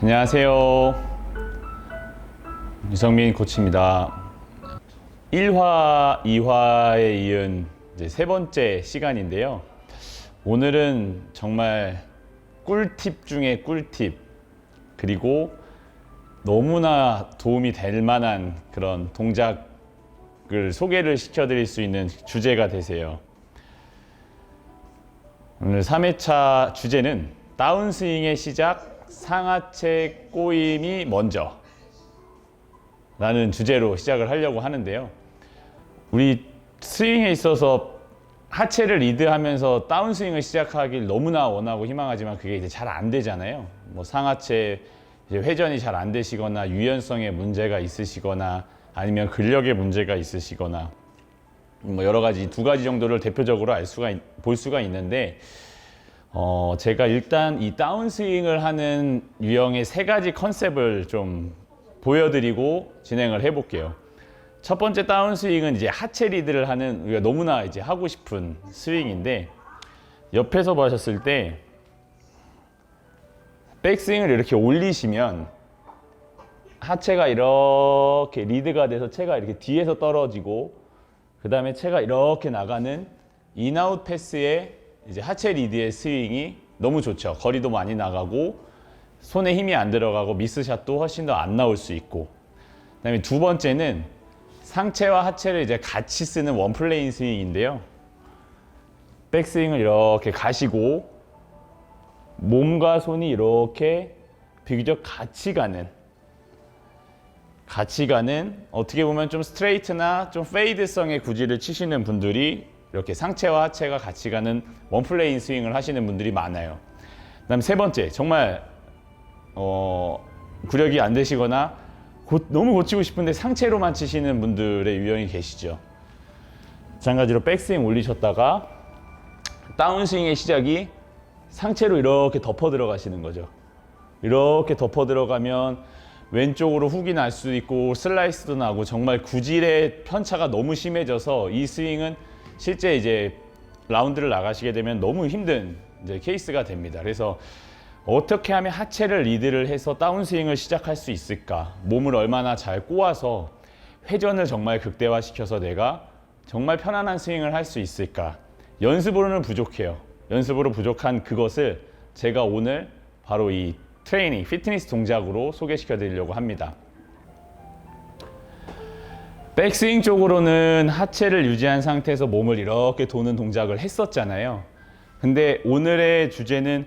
안녕하세요. 유성민 코치입니다. 1화, 2화에 이은 세 번째 시간인데요. 오늘은 정말 꿀팁 중에 꿀팁, 그리고 너무나 도움이 될 만한 그런 동작을 소개를 시켜드릴 수 있는 주제가 되세요. 오늘 3회차 주제는 다운스윙의 시작, 상하체 꼬임이 먼저 라는 주제로 시작을 하려고 하는데요. 우리 스윙에 있어서 하체를 리드하면서 다운스윙을 시작하길 너무나 원하고 희망하지만 그게 이제 잘 안 되잖아요. 뭐 상하체 회전이 잘 안 되시거나 유연성에 문제가 있으시거나 아니면 근력에 문제가 있으시거나 뭐 여러 가지 두 가지 정도를 대표적으로 알 수가 있- 볼 수가 있는데 어 제가 일단 이 다운스윙을 하는 유형의 세 가지 컨셉을 좀 보여드리고 진행을 해볼게요. 첫 번째 다운스윙은 이제 하체 리드를 하는 우리가 너무나 이제 하고 싶은 스윙인데 옆에서 보셨을 때 백스윙을 이렇게 올리시면 하체가 이렇게 리드가 돼서 체가 이렇게 뒤에서 떨어지고 그 다음에 체가 이렇게 나가는 인아웃 패스의 이제 하체 리드의 스윙이 너무 좋죠. 거리도 많이 나가고 손에 힘이 안 들어가고 미스샷도 훨씬 더 안 나올 수 있고. 그다음에 두 번째는 상체와 하체를 이제 같이 쓰는 원 플레인 스윙인데요. 백스윙을 이렇게 가시고 몸과 손이 이렇게 비교적 같이 가는 같이 가는 어떻게 보면 좀 스트레이트나 좀 페이드성의 구질을 치시는 분들이 이렇게 상체와 하체가 같이 가는 원플레인 스윙을 하시는 분들이 많아요. 그다음 세 번째 정말 어, 구력이 안 되시거나 고- 너무 고치고 싶은데 상체로만 치시는 분들의 유형이 계시죠. 마찬가지로 백스윙 올리셨다가 다운스윙의 시작이 상체로 이렇게 덮어 들어가시는 거죠. 이렇게 덮어 들어가면 왼쪽으로 훅이 날 수도 있고 슬라이스도 나고 정말 구질의 편차가 너무 심해져서 이 스윙은 실제 이제 라운드를 나가시게 되면 너무 힘든 이제 케이스가 됩니다. 그래서 어떻게 하면 하체를 리드를 해서 다운스윙을 시작할 수 있을까? 몸을 얼마나 잘 꼬아서 회전을 정말 극대화시켜서 내가 정말 편안한 스윙을 할 수 있을까? 연습으로는 부족해요. 연습으로 부족한 그것을 제가 오늘 바로 이 트레이닝, 피트니스 동작으로 소개시켜 드리려고 합니다. 백스윙 쪽으로는 하체를 유지한 상태에서 몸을 이렇게 도는 동작을 했었잖아요. 근데 오늘의 주제는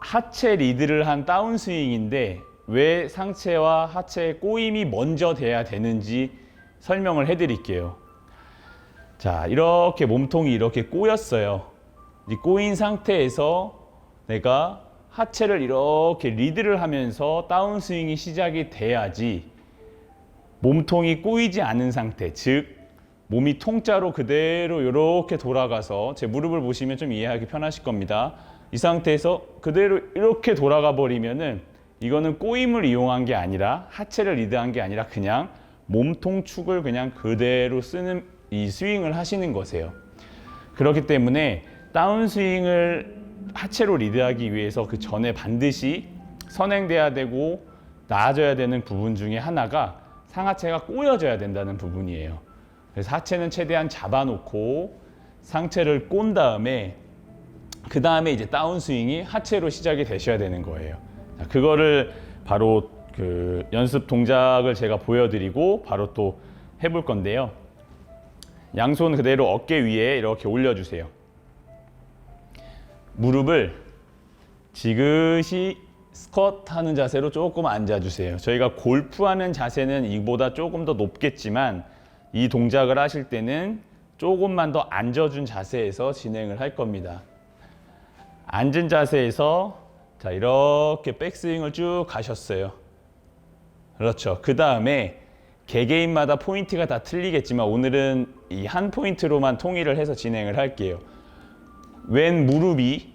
하체 리드를 한 다운스윙인데 왜 상체와 하체의 꼬임이 먼저 돼야 되는지 설명을 해드릴게요. 자, 이렇게 몸통이 이렇게 꼬였어요. 이 꼬인 상태에서 내가 하체를 이렇게 리드를 하면서 다운스윙이 시작이 돼야지 몸통이 꼬이지 않은 상태, 즉 몸이 통짜로 그대로 이렇게 돌아가서 제 무릎을 보시면 좀 이해하기 편하실 겁니다. 이 상태에서 그대로 이렇게 돌아가 버리면은 이거는 꼬임을 이용한 게 아니라 하체를 리드한 게 아니라 그냥 몸통 축을 그냥 그대로 쓰는 이 스윙을 하시는 거세요. 그렇기 때문에 다운 스윙을 하체로 리드하기 위해서 그 전에 반드시 선행돼야 되고 나아져야 되는 부분 중에 하나가 상하체가 꼬여져야 된다는 부분이에요. 그래서 하체는 최대한 잡아놓고 상체를 꼰 다음에 그 다음에 이제 다운 스윙이 하체로 시작이 되셔야 되는 거예요. 자, 그거를 바로 그 연습 동작을 제가 보여드리고 바로 또 해볼 건데요. 양손 그대로 어깨 위에 이렇게 올려주세요. 무릎을 지그시 스쿼트 하는 자세로 조금 앉아주세요. 저희가 골프하는 자세는 이보다 조금 더 높겠지만 이 동작을 하실 때는 조금만 더 앉아준 자세에서 진행을 할 겁니다. 앉은 자세에서 자 이렇게 백스윙을 쭉 가셨어요. 그렇죠. 그 다음에 개개인마다 포인트가 다 틀리겠지만 오늘은 이 한 포인트로만 통일을 해서 진행을 할게요. 왼 무릎이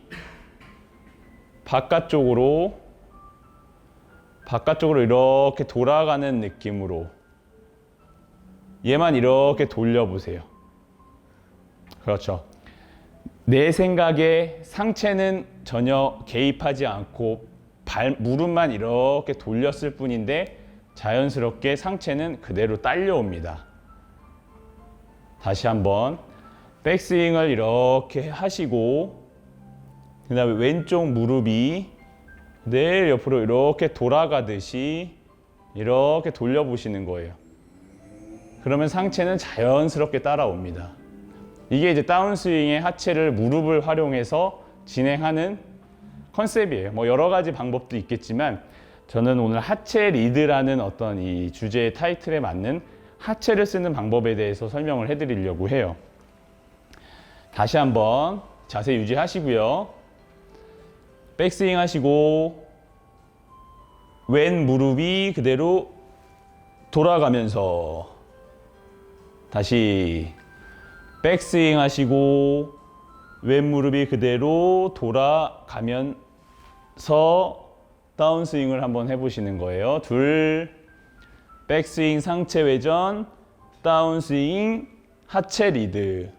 바깥쪽으로 바깥쪽으로 이렇게 돌아가는 느낌으로 얘만 이렇게 돌려보세요. 그렇죠. 내 생각에 상체는 전혀 개입하지 않고 발 무릎만 이렇게 돌렸을 뿐인데 자연스럽게 상체는 그대로 딸려옵니다. 다시 한번 백스윙을 이렇게 하시고 그 다음에 왼쪽 무릎이 내일 옆으로 이렇게 돌아가듯이 이렇게 돌려보시는 거예요. 그러면 상체는 자연스럽게 따라옵니다. 이게 이제 다운스윙의 하체를 무릎을 활용해서 진행하는 컨셉이에요. 뭐 여러 가지 방법도 있겠지만 저는 오늘 하체 리드라는 어떤 이 주제의 타이틀에 맞는 하체를 쓰는 방법에 대해서 설명을 해드리려고 해요. 다시 한번 자세 유지하시고요. 백스윙 하시고 왼 무릎이 그대로 돌아가면서 다시 백스윙 하시고 왼 무릎이 그대로 돌아가면서 다운스윙을 한번 해보시는 거예요. 둘, 백스윙 상체 회전, 다운스윙 하체 리드.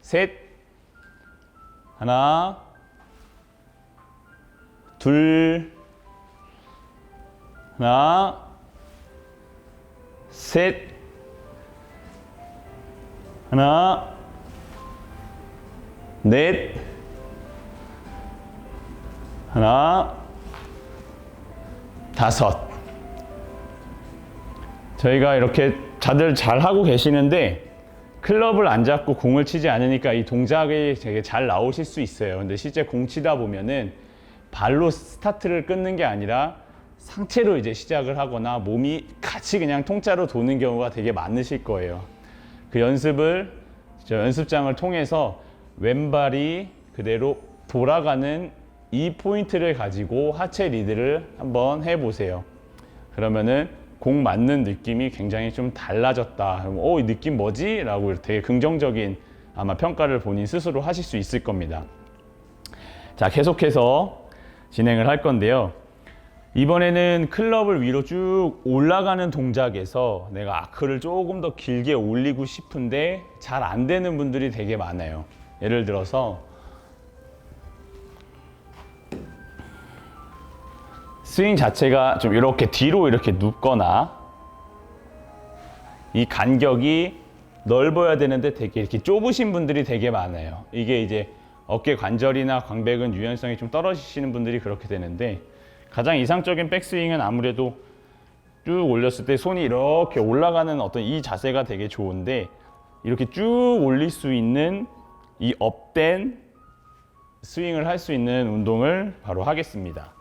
셋, 하나, 둘, 하나, 셋, 하나, 넷, 하나, 다섯. 저희가 이렇게 다들 잘 하고 계시는데 클럽을 안 잡고 공을 치지 않으니까 이 동작이 되게 잘 나오실 수 있어요. 근데 실제 공 치다 보면은 발로 스타트를 끊는 게 아니라 상체로 이제 시작을 하거나 몸이 같이 그냥 통짜로 도는 경우가 되게 많으실 거예요. 그 연습을 저 연습장을 통해서 왼발이 그대로 돌아가는 이 포인트를 가지고 하체 리드를 한번 해보세요. 그러면은 공 맞는 느낌이 굉장히 좀 달라졌다. 어, 이 느낌 뭐지? 라고 되게 긍정적인 아마 평가를 본인 스스로 하실 수 있을 겁니다. 자, 계속해서 진행을 할 건데요. 이번에는 클럽을 위로 쭉 올라가는 동작에서 내가 아크를 조금 더 길게 올리고 싶은데 잘 안 되는 분들이 되게 많아요. 예를 들어서 스윙 자체가 좀 이렇게 뒤로 이렇게 눕거나 이 간격이 넓어야 되는데 되게 이렇게 좁으신 분들이 되게 많아요. 이게 이제 어깨 관절이나 광배근 유연성이 좀 떨어지시는 분들이 그렇게 되는데 가장 이상적인 백스윙은 아무래도 쭉 올렸을 때 손이 이렇게 올라가는 어떤 이 자세가 되게 좋은데 이렇게 쭉 올릴 수 있는 이 업된 스윙을 할 수 있는 운동을 바로 하겠습니다.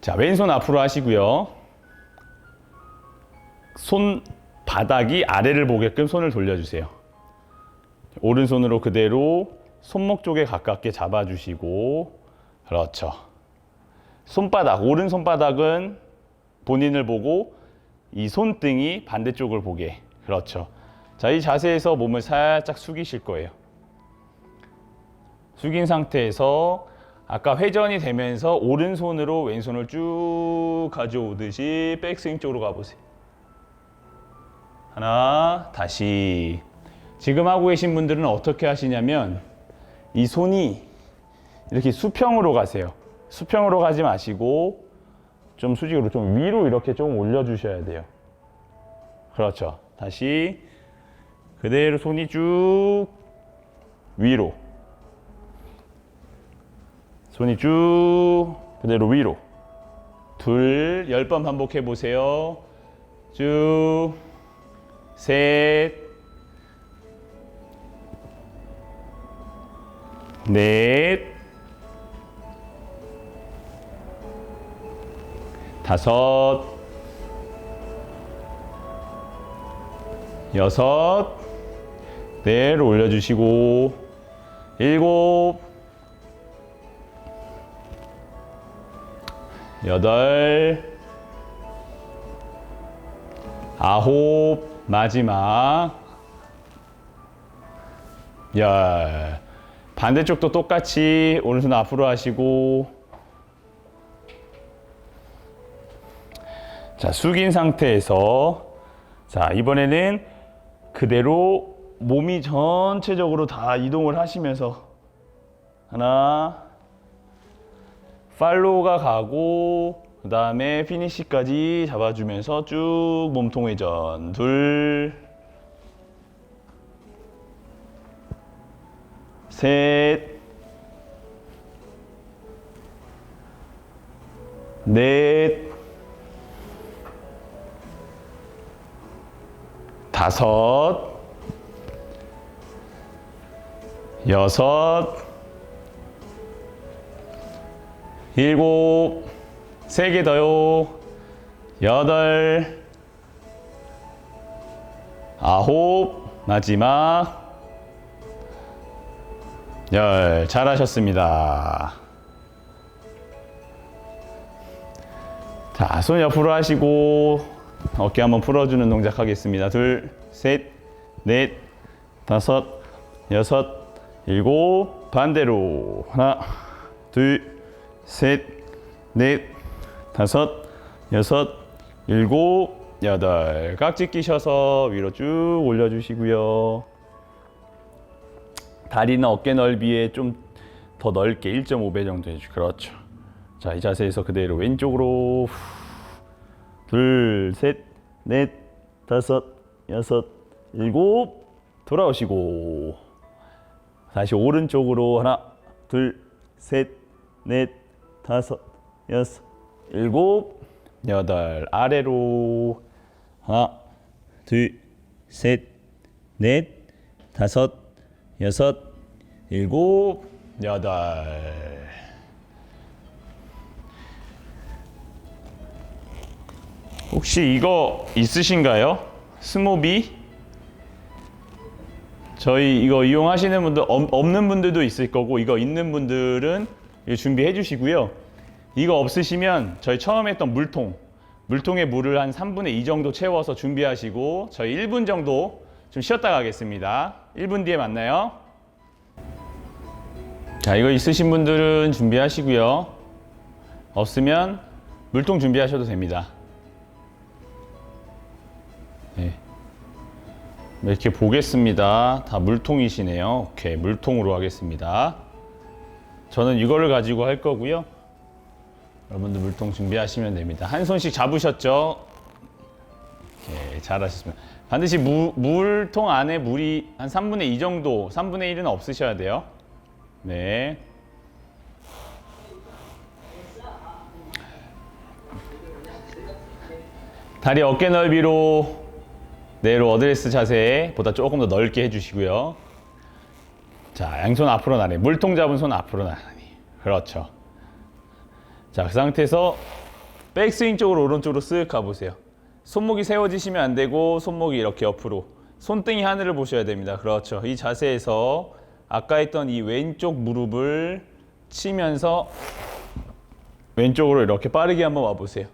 자, 왼손 앞으로 하시고요. 손 바닥이 아래를 보게끔 손을 돌려주세요. 오른손으로 그대로 손목 쪽에 가깝게 잡아주시고, 그렇죠. 손바닥, 오른 손바닥은 본인을 보고 이 손등이 반대쪽을 보게. 그렇죠. 자, 이 자세에서 몸을 살짝 숙이실 거예요. 숙인 상태에서 아까 회전이 되면서 오른손으로 왼손을 쭉 가져오듯이 백스윙 쪽으로 가보세요. 하나, 다시. 지금 하고 계신 분들은 어떻게 하시냐면 이 손이 이렇게 수평으로 가세요. 수평으로 가지 마시고 좀 수직으로 좀 위로 이렇게 좀 올려주셔야 돼요. 그렇죠. 다시 그대로 손이 쭉 위로. 손이 쭉 그대로 위로. 둘, 열 번 반복해 보세요. 쭉, 셋, 넷, 다섯, 여섯, 넷 올려주시고, 일곱, 여덟, 아홉, 마지막, 열. 반대쪽도 똑같이 오른손 앞으로 하시고, 자, 숙인 상태에서, 자, 이번에는 그대로 몸이 전체적으로 다 이동을 하시면서 하나 팔로우가 가고 그 다음에 피니시까지 잡아주면서 쭉 몸통 회전 둘 셋, 넷, 다섯, 여섯, 일곱, 세 개 더요. 여덟, 아홉, 마지막. 열 잘하셨습니다. 자, 손 옆으로 하시고 어깨 한번 풀어주는 동작 하겠습니다. 둘, 셋, 넷, 다섯, 여섯, 일곱, 반대로 하나, 둘, 셋, 넷, 다섯, 여섯, 일곱, 여덟. 깍지 끼셔서 위로 쭉 올려주시고요. 다리는 어깨 넓이에 좀 더 넓게 1.5배 정도 해주. 그렇죠. 자, 이 자세에서 그대로 왼쪽으로 후. 둘, 셋, 넷, 다섯, 여섯, 일곱 돌아오시고 다시 오른쪽으로 하나, 둘, 셋, 넷, 다섯, 여섯, 일곱, 여덟 아래로 하나, 둘, 셋, 넷, 다섯, 여섯, 일곱, 여덟. 혹시 이거 있으신가요? 스모비? 저희 이거 이용하시는 분들 없- 없는 분들도 있을 거고 이거 있는 분들은 준비해 주시고요. 이거 없으시면 저희 처음에 했던 물통 물통에 물을 한 3분의 2 정도 채워서 준비하시고 저희 1분 정도 좀 쉬었다 가겠습니다. 1분 뒤에 만나요. 자, 이거 있으신 분들은 준비하시고요. 없으면 물통 준비하셔도 됩니다. 네. 이렇게 보겠습니다. 다 물통이시네요. 오케이, 물통으로 하겠습니다. 저는 이거를 가지고 할 거고요. 여러분들 물통 준비하시면 됩니다. 한 손씩 잡으셨죠? 오케이, 잘하셨습니다. 반드시 무, 물통 안에 물이 한 3분의 2 정도, 3분의 1은 없으셔야 돼요. 네. 다리 어깨 넓이로 내로 어드레스 자세 보다 조금 더 넓게 해주시고요. 자, 양손 앞으로 나란히. 물통 잡은 손 앞으로 나란히. 그렇죠. 자, 그 상태에서 백스윙 쪽으로 오른쪽으로 쓱 가보세요. 손목이 세워지시면 안 되고 손목이 이렇게 옆으로. 손등이 하늘을 보셔야 됩니다. 그렇죠. 이 자세에서 아까 했던 이 왼쪽 무릎을 치면서 왼쪽으로 이렇게 빠르게 한번 와보세요.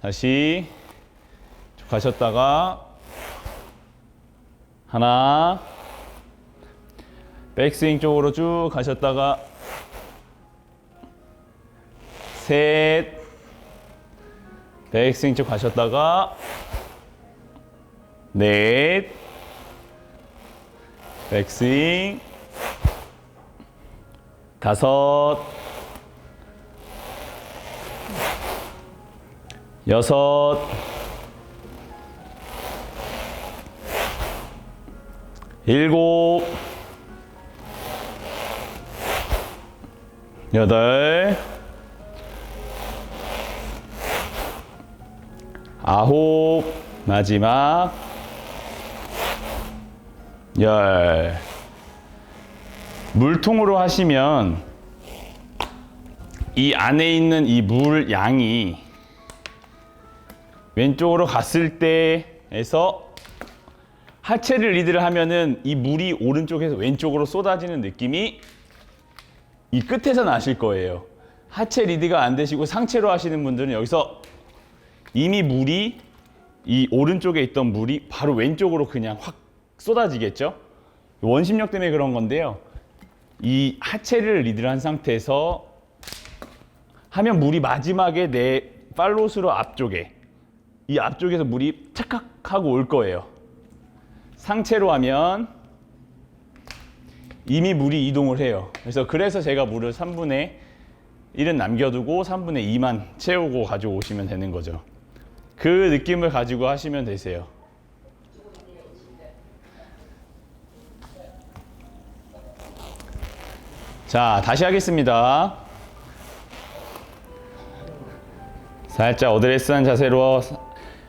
다시 쭉 가셨다가 하나 백스윙 쪽으로 쭉 가셨다가 셋 백스윙 쪽 가셨다가 넷 백스윙 다섯 여섯 일곱 여덟 아홉 마지막 열 물통으로 하시면 이 안에 있는 이 물 양이 왼쪽으로 갔을 때에서 하체를 리드를 하면은 이 물이 오른쪽에서 왼쪽으로 쏟아지는 느낌이 이 끝에서 나실 거예요. 하체 리드가 안 되시고 상체로 하시는 분들은 여기서 이미 물이 이 오른쪽에 있던 물이 바로 왼쪽으로 그냥 확 쏟아지겠죠? 원심력 때문에 그런 건데요. 이 하체를 리드를 한 상태에서 하면 물이 마지막에 내 팔로스로 앞쪽에 이 앞쪽에서 물이 착각하고 올 거예요. 상체로 하면 이미 물이 이동을 해요. 그래서 그래서 제가 물을 3분의 1은 남겨두고 3분의 2만 채우고 가져오시면 되는 거죠. 그 느낌을 가지고 하시면 되세요. 자, 다시 하겠습니다. 살짝 어드레스한 자세로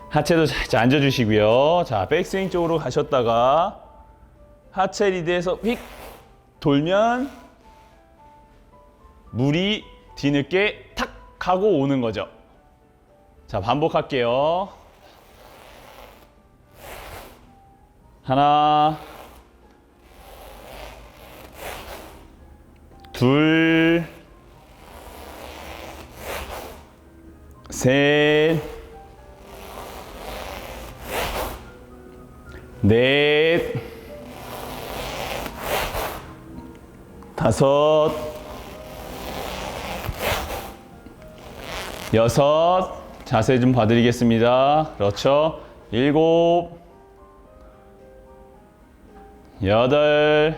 하체도 살짝 앉아주시고요. 자, 백스윙 쪽으로 가셨다가 하체 리드에서 휙 돌면 물이 뒤늦게 탁 하고 오는 거죠. 자, 반복할게요. 하나, 둘, 셋, 넷, 다섯, 여섯, 자세 좀 봐드리겠습니다. 그렇죠. 일곱, 여덟,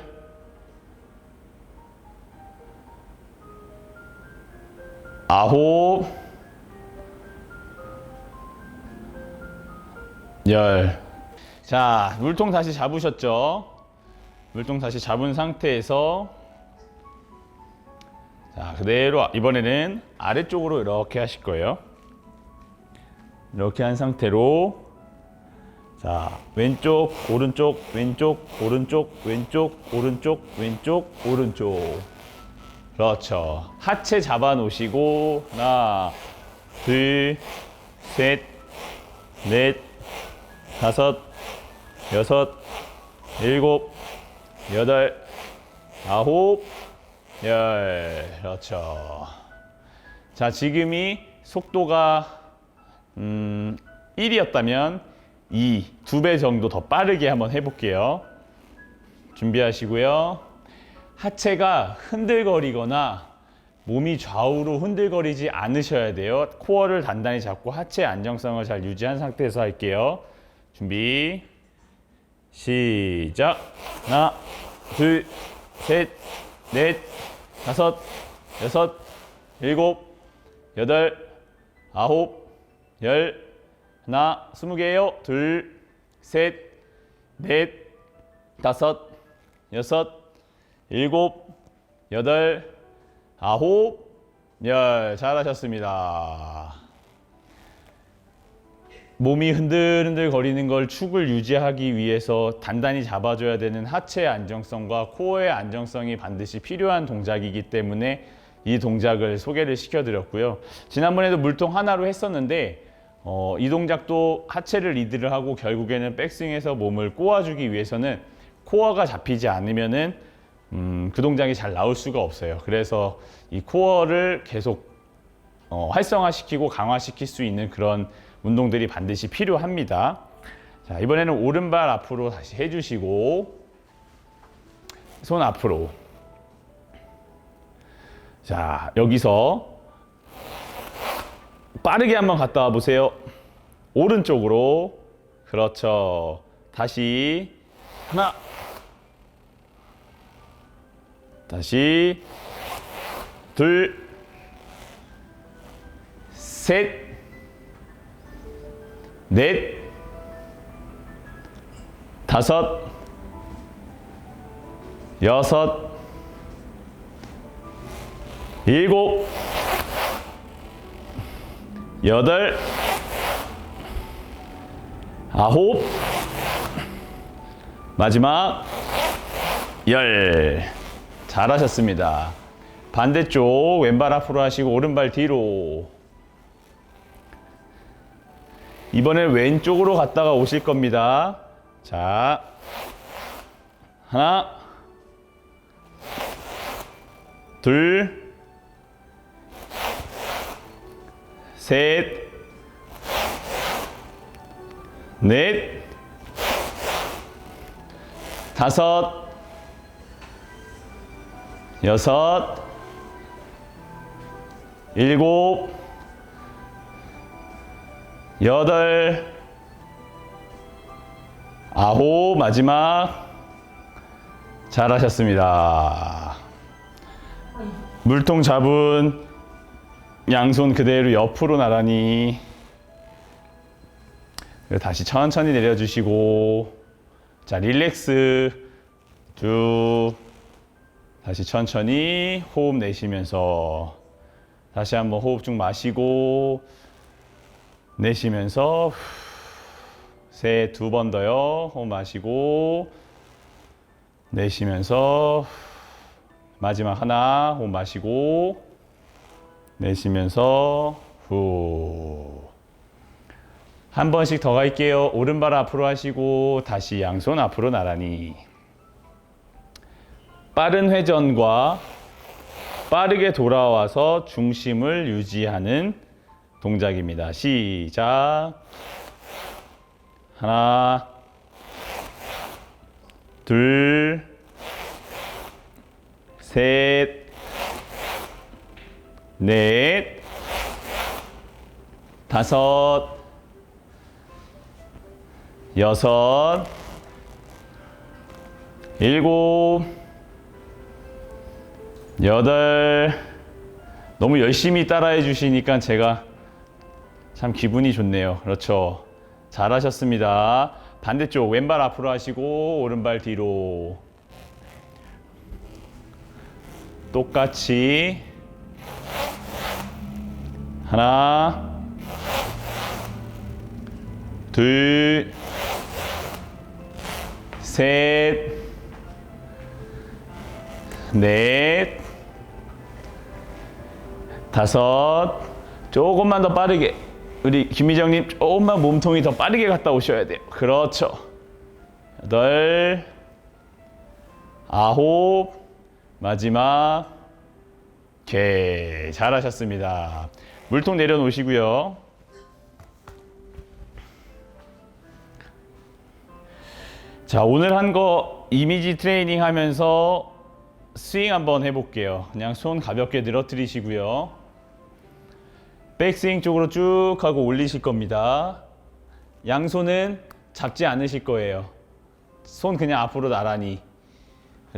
아홉, 열. 자, 물통 다시 잡으셨죠? 물통 다시 잡은 상태에서 자, 그대로 이번에는 아래쪽으로 이렇게 하실 거예요. 이렇게 한 상태로 자, 왼쪽, 오른쪽, 왼쪽, 오른쪽, 왼쪽, 오른쪽, 왼쪽, 오른쪽. 그렇죠. 하체 잡아 놓으시고 하나, 둘, 셋, 넷, 다섯, 여섯, 일곱, 여덟, 아홉, 열. 그렇죠. 자, 지금이 속도가 음, 1이었다면 2, 두 배 정도 더 빠르게 한번 해볼게요. 준비하시고요. 하체가 흔들거리거나 몸이 좌우로 흔들거리지 않으셔야 돼요. 코어를 단단히 잡고 하체 안정성을 잘 유지한 상태에서 할게요. 준비, 시작. 하나, 둘, 셋, 넷, 다섯, 여섯, 일곱, 여덟, 아홉, 열, 하나, 스무 개요. 둘, 셋, 넷, 다섯, 여섯, 일곱, 여덟, 아홉, 열. 잘하셨습니다. 몸이 흔들흔들 거리는 걸 축을 유지하기 위해서 단단히 잡아줘야 되는 하체의 안정성과 코어의 안정성이 반드시 필요한 동작이기 때문에 이 동작을 소개를 시켜드렸고요. 지난번에도 물통 하나로 했었는데 어, 이 동작도 하체를 리드를 하고 결국에는 백스윙에서 몸을 꼬아주기 위해서는 코어가 잡히지 않으면은 음, 그 동작이 잘 나올 수가 없어요. 그래서 이 코어를 계속 어, 활성화시키고 강화시킬 수 있는 그런 운동들이 반드시 필요합니다. 자, 이번에는 오른발 앞으로 다시 해주시고, 손 앞으로. 자, 여기서 빠르게 한번 갔다 와 보세요. 오른쪽으로. 그렇죠. 다시. 하나. 다시. 둘. 셋. 넷, 다섯, 여섯, 일곱, 여덟, 아홉, 마지막 열. 잘하셨습니다. 반대쪽 왼발 앞으로 하시고 오른발 뒤로. 이번엔 왼쪽으로 갔다가 오실 겁니다. 자, 하나, 둘, 셋, 넷, 다섯, 여섯, 일곱, 여덟, 아홉, 마지막, 잘하셨습니다. 물통 잡은 양손 그대로 옆으로 나란히. 다시 천천히 내려주시고. 자 릴렉스. 쭉 다시 천천히 호흡 내쉬면서. 다시 한번 호흡 쭉 마시고 내쉬면서. 셋두번 더요. 호흡 마시고 내쉬면서. 마지막 하나 호흡 마시고 내쉬면서 후. 한 번씩 더 갈게요. 오른발 앞으로 하시고 다시 양손 앞으로 나란히. 빠른 회전과 빠르게 돌아와서 중심을 유지하는 동작입니다. 시작. 하나, 둘, 셋, 넷, 다섯, 여섯, 일곱, 여덟. 너무 열심히 따라해 주시니까 제가 참 기분이 좋네요. 그렇죠. 잘하셨습니다. 반대쪽 왼발 앞으로 하시고 오른발 뒤로. 똑같이 하나, 둘, 셋, 넷, 다섯, 조금만 더 빠르게. 우리 김미정님 조금만 몸통이 더 빠르게 갔다 오셔야 돼요. 그렇죠. 여덟, 아홉, 마지막. 오케이. 잘하셨습니다. 물통 내려놓으시고요. 자, 오늘 한 거 이미지 트레이닝 하면서 스윙 한번 해볼게요. 그냥 손 가볍게 늘어뜨리시고요. 백스윙 쪽으로 쭉 하고 올리실 겁니다. 양손은 잡지 않으실 거예요. 손 그냥 앞으로 나란히.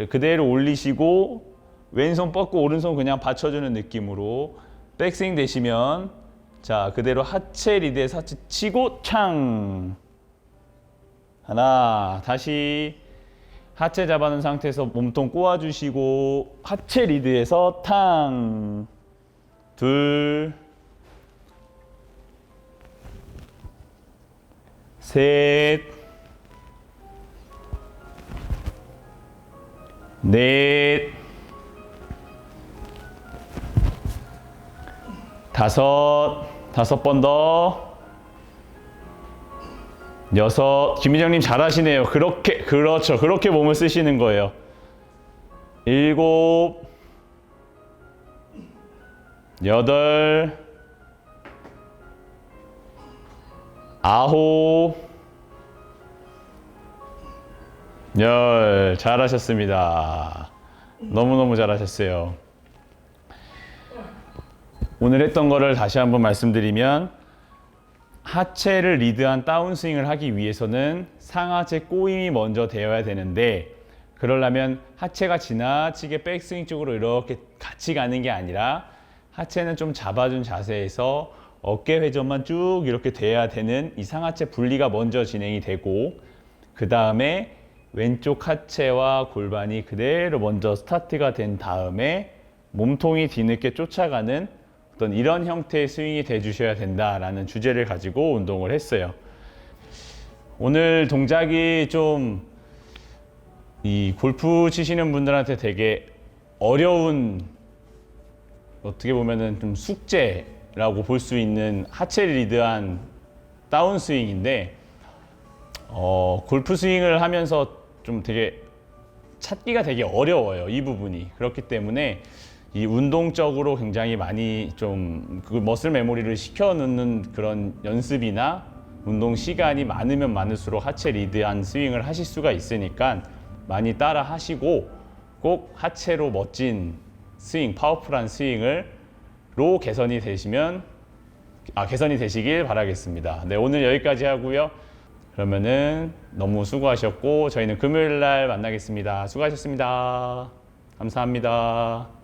그대로 올리시고 왼손 뻗고 오른손 그냥 받쳐주는 느낌으로 백스윙 되시면 자 그대로 하체 리드에 사치 치고 창. 하나 다시 하체 잡아놓은 상태에서 몸통 꼬아주시고 하체 리드에서 탕. 둘, 셋, 넷, 다섯, 다섯 번 더. 여섯, 김희정님 잘하시네요. 그렇게, 그렇죠. 그렇게 몸을 쓰시는 거예요. 일곱, 여덟, 아홉, 열. 잘하셨습니다. 너무너무 잘하셨어요. 오늘 했던 거를 다시 한번 말씀드리면 하체를 리드한 다운스윙을 하기 위해서는 상하체 꼬임이 먼저 되어야 되는데 그러려면 하체가 지나치게 백스윙 쪽으로 이렇게 같이 가는 게 아니라 하체는 좀 잡아준 자세에서 어깨 회전만 쭉 이렇게 돼야 되는 이 상하체 분리가 먼저 진행이 되고 그 다음에 왼쪽 하체와 골반이 그대로 먼저 스타트가 된 다음에 몸통이 뒤늦게 쫓아가는 어떤 이런 형태의 스윙이 돼 주셔야 된다라는 주제를 가지고 운동을 했어요. 오늘 동작이 좀 이 골프 치시는 분들한테 되게 어려운 어떻게 보면은 좀 숙제라고 볼 수 있는 하체 리드한 다운 스윙인데 어, 골프 스윙을 하면서 좀 되게 찾기가 되게 어려워요 이 부분이 그렇기 때문에 이 운동적으로 굉장히 많이 좀 그 머슬 메모리를 시켜 넣는 그런 연습이나 운동 시간이 많으면 많을수록 하체 리드한 스윙을 하실 수가 있으니까 많이 따라 하시고 꼭 하체로 멋진 스윙, 파워풀한 스윙을 로 개선이 되시면 아 개선이 되시길 바라겠습니다. 네 오늘 여기까지 하고요. 그러면은 너무 수고하셨고 저희는 금요일 날 만나겠습니다. 수고하셨습니다. 감사합니다.